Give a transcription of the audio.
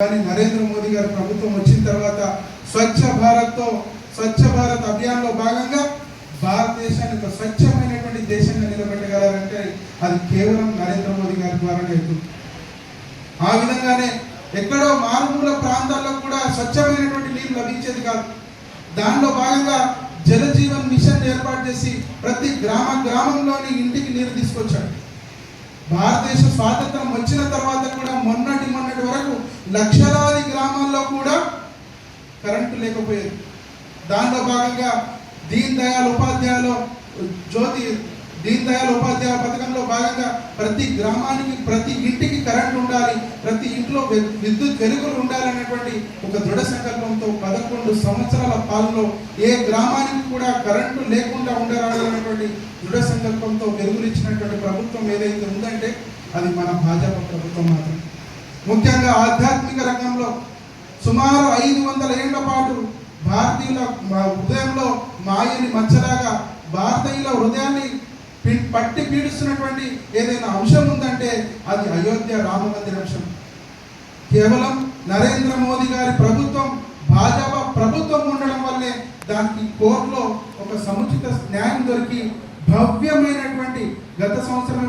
కానీ నరేంద్ర మోదీ గారి ప్రభుత్వం వచ్చిన తర్వాత స్వచ్ఛ భారత్తో స్వచ్ఛ భారత్ అభియాన్లో భాగంగా భారతదేశాన్ని ఒక స్వచ్ఛమైనటువంటి దేశంగా నిలబెట్టగలరంటే అది కేవలం నరేంద్ర మోదీ గారి ద్వారా అవుతుంది. ఆ విధంగానే ఎక్కడో మారుమూల ప్రాంతాల్లో కూడా స్వచ్ఛమైనటువంటి నీరు లభించేది కాదు. దానిలో భాగంగా జలజీవన్ మిషన్ ఏర్పాటు చేసి ప్రతి గ్రామ గ్రామంలోని ఇంటికి నీరు తీసుకొచ్చాడు భారతదేశ స్వాతంత్రం వచ్చిన తర్వాత కూడా మొన్నటి లక్షలాది గ్రామాల్లో కూడా కరెంటు లేకపోయేది. దానిలో భాగంగా దీన్ దయాళ్ ఉపాధ్యాయులో జ్యోతి దీన్ దయాళ్ ఉపాధ్యాయ పథకంలో భాగంగా ప్రతి గ్రామానికి ప్రతి ఇంటికి కరెంట్ ఉండాలి ప్రతి ఇంట్లో విద్యుత్ వెలుగులు ఉండాలనేటువంటి ఒక దృఢ సంకల్పంతో పదకొండు సంవత్సరాల పాలనలో ఏ గ్రామానికి కూడా కరెంటు లేకుండా ఉండరాలనేటువంటి దృఢ సంకల్పంతో వెలుగులు ఇచ్చినటువంటి ప్రభుత్వం ఏదైతే ఉందంటే అది మన భాజపా ప్రభుత్వం మాత్రం ముఖ్యంగా ఆధ్యాత్మిక రంగంలో సుమారు ఐదు వందల ఏళ్ళ పాటు భారతీయుల మా హృదయంలో మాయని మచ్చలాగా భారతీయుల హృదయాన్ని పట్టి పీడిస్తున్నటువంటి ఏదైనా అంశం ఉందంటే అది అయోధ్య రామ మందిర అంశం. కేవలం నరేంద్ర మోదీ గారి ప్రభుత్వం భాజపా ప్రభుత్వం ఉండడం వల్లే దానికి కోర్టులో ఒక సముచిత న్యాయం దొరికి భవ్యమైనటువంటి గత సంవత్సరం